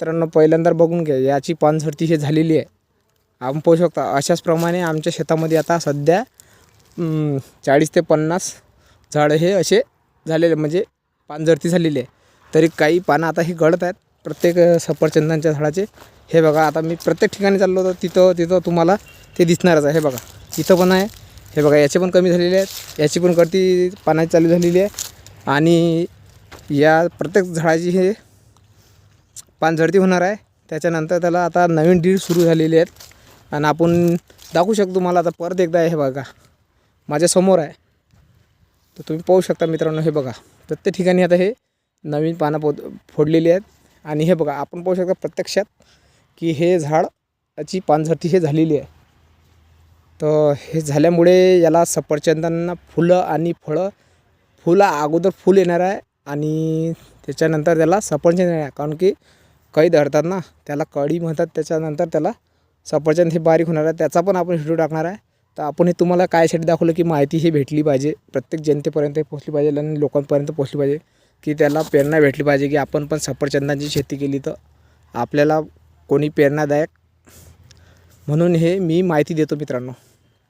मित्रांनो पहिल्यांदा बघून घ्या याची पानझडती हे झालेली आहे. आपण पाहू शकता अशाच प्रमाणे आमच्या शेतामध्ये आता सध्या चाळीस ते पन्नास झाडं हे असे झालेले म्हणजे पानझडती झालेली आहे. तरी काही पानं आता ही गळत आहेत. प्रत्येक सफरचंदांच्या झाडाचे हे बघा आता मी प्रत्येक ठिकाणी चाललो होतो तिथं तिथं तुम्हाला ते दिसणारच आहे हे बघा. इथं पण आहे हे बघा याचे पण कमी झालेले आहेत. याची पण गळती पानाची चालू झालेली आहे. आणि या प्रत्येक झाडाची हे पानझडती होणार आहे. त्याच्यानंतर त्याला आता नवीन डीड सुरू झालेली आहेत. आणि आपण दाखवू शकतो तुम्हाला आता परत एकदा हे बघा. माझ्यासमोर आहे. तर तुम्ही पाहू शकता मित्रांनो हे बघा. प्रत्येक ठिकाणी आता हे नवीन पानं पो फोडलेली आहेत. आणि हे बघा आपण पाहू शकता प्रत्यक्षात की हे झाड याची पानझडती हे झालेली आहे. तर हे झाल्यामुळे याला सफरचंदांना फुलं आणि फळं फुलं अगोदर फुल येणार आहे. आणि त्याच्यानंतर त्याला सफरचंद येणार आहे. कारण की कळी धरतात ना त्याला कळी म्हणतात त्याच्यानंतर त्याला सफरचंद हे बारीक होणार आहे. त्याचा पण आपण व्हिडिओ टाकणार आहे. तर आपण हे तुम्हाला कायसाठी दाखवलं की माहिती ही भेटली पाहिजे. प्रत्येक जनतेपर्यंत पोचली पाहिजे आणि लोकांपर्यंत पोचली पाहिजे की त्याला प्रेरणा भेटली पाहिजे की आपण पण सफरचंदांची शेती केली तर आपल्याला कोणी प्रेरणादायक म्हणून हे मी माहिती देतो मित्रांनो.